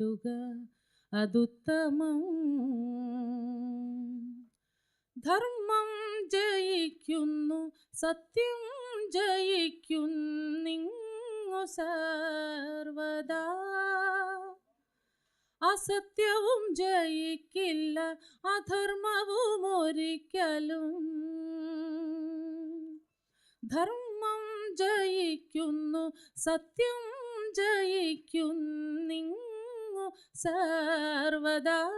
നേടുക അതുത്തമം. ധർമ്മം ജയിക്കുന്നു സത്യം ജയിക്കുന്നിങ്ങു സർവദാ. അസത്യവും ജയിക്കില്ല അധർമ്മവും ഒരിക്കലും. ധർമ്മം ജയിക്കുന്നു സത്യം ജയിക്കുന്നിങ്ങു സർവദാ.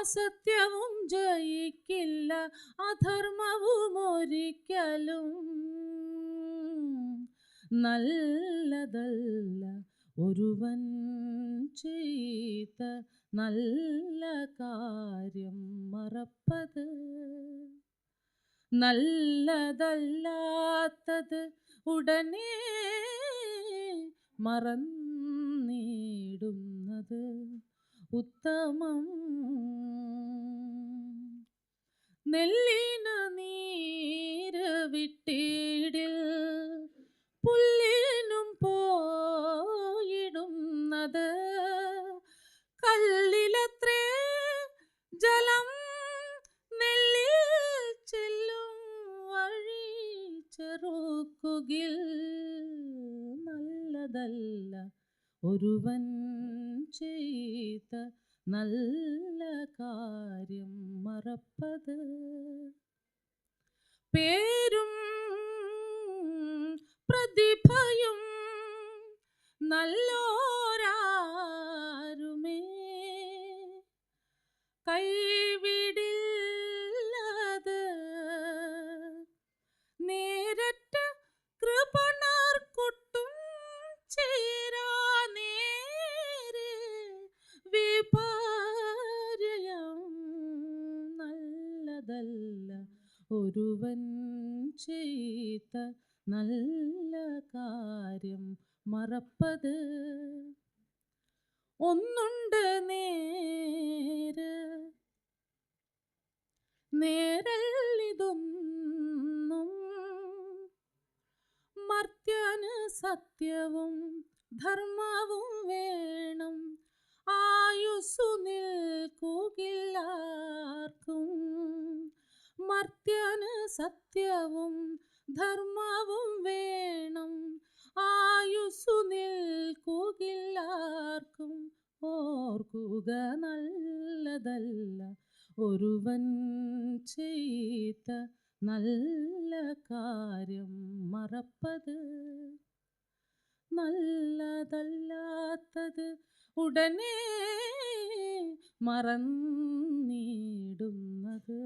അസത്യവും ജയിക്കില്ല അധർമ്മവും ഒരിക്കലും. നല്ലതല്ല ഒരുവൻ ചെയ്ത നല്ല കാര്യം മറപ്പത്. നല്ലതല്ലാത്തത് ഉടനെ മറന്നിടുന്നത് ഉത്തമം. നെല്ലിന നീര് വിട്ടിടിൽ പുല്ലിനും പോയിടുന്നത് കല്ലിലത്രേ ജലം നെല്ലിൽ ചെല്ലും വഴി ചെറുക്കുകിൽ നല്ലതല്ല. ഒരുവൻ ചെയ്ത നല്ല കാര്യം മറപ്പത്. പേരും പ്രതിഭയും നല്ലോരാരുമേ. കൈവിടില്ലത് വിപര്യം നല്ലതല്ല ഒരുവൻ ചെയ്ത നല്ല കാര്യം മറപ്പത്. ഒന്നുണ്ട് നേര് നേരല്ലിതൊന്നും മർത്യന് സത്യവും ധർമ്മവും വേണം. ആയുസ്സു നിൽക്കുകില്ലാർക്കും മർത്യന് സത്യവും ധർമ്മവും വേണം. ആയുസ്സു നിൽക്കുകില്ലാർക്കും ഓർക്കുക നല്ലതല്ല. ഒരുവൻ ചെയ്ത നല്ല കാര്യം മറപ്പത് നല്ലതല്ലാത്തത് ഉടനെ മറന്നിടുന്നത്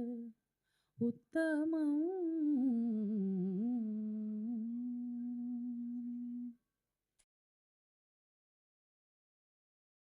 ഉത്തമം